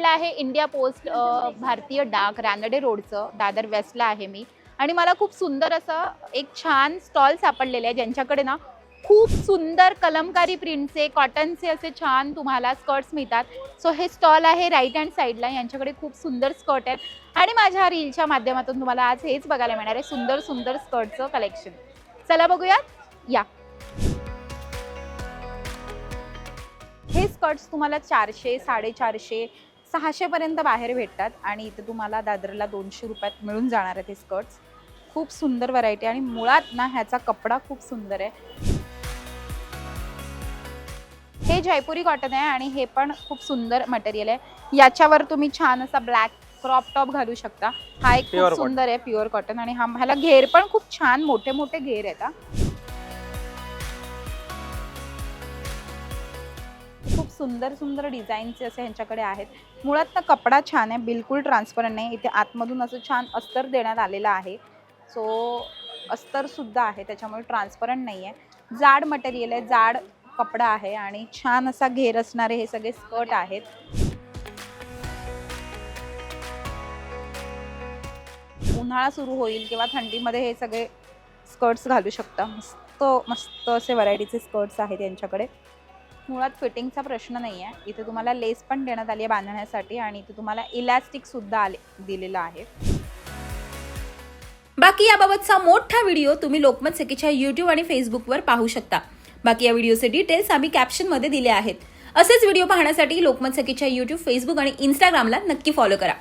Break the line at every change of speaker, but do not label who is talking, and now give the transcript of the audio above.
साईडला आहे India post भारतीय डाक रानडे रोडचं दादर वेस्टला आहे मी. आणि मला खूप सुंदर असं एक छान स्टॉल सापडलेले आहे ज्यांच्याकडे ना खूप सुंदर कलमकारी प्रिंटचे कॉटनचे असे छान तुम्हाला स्कर्ट्स मिळतात. सो हे स्टॉल आहे राईट हँड साईडला यांच्याकडे खूप सुंदर स्कर्ट आहेत. आणि माझ्या रीलच्या माध्यमातून तुम्हाला आज हेच बघायला मिळणार आहे. सुंदर सुंदर स्कर्टचं कलेक्शन चला बघूयात. या. हे स्कर्ट्स तुम्हाला चारशे साडेचारशे सहाशेपर्यंत बाहेर भेटतात आणि इथे तुम्हाला दादरला दोनशे रुपयात मिळून जाणार आहेत हे स्कर्ट्स. खूप सुंदर व्हरायटी आणि मुळात ना ह्याचा कपडा खूप सुंदर आहे. हे जयपुरी कॉटन आहे आणि हे पण खूप सुंदर मटेरियल आहे. याच्यावर तुम्ही छान असा ब्लॅक क्रॉप टॉप घालू शकता. हा एक खूप सुंदर आहे प्युअर कॉटन आणि हा ह्याला घेर पण खूप छान मोठे मोठे घेर आहेत सुंदर सुंदर डिझाईनचे असे ह्यांच्याकडे आहेत. मुळात ना कपडा छान आहे बिलकुल ट्रान्सपरंट नाही. इथे आतमधून असं छान अस्तर देण्यात आलेलं आहे. सो अस्तरसुद्धा आहे त्याच्यामुळे ट्रान्सपरंट नाही आहे. जाड मटेरियल आहे जाड कपडा आहे आणि छान असा घेर असणारे हे सगळे स्कर्ट आहेत. उन्हाळा सुरू होईल किंवा थंडीमध्ये हे सगळे स्कर्ट्स घालू शकता. मस्त मस्त असे व्हरायटीचे स्कर्ट्स आहेत यांच्याकडे. मुळात फिटिंगचा प्रश्न नाही आहे इथे तुम्हाला लेस पण देण्यात आली आहे बांधण्यासाठी आणि इथे तुम्हाला इलॅस्टिक सुद्धा आले दिलेलं आहे.
बाकी याबाबतचा मोठा व्हिडिओ तुम्ही लोकमत सखीच्या यूट्यूब आणि फेसबुकवर पाहू शकता. बाकी या व्हिडिओचे डिटेल्स आम्ही कॅप्शनमध्ये दिले आहेत. असेच व्हिडिओ पाहण्यासाठी लोकमत सखीच्या यूट्यूब फेसबुक आणि इंस्टाग्रामला नक्की फॉलो करा.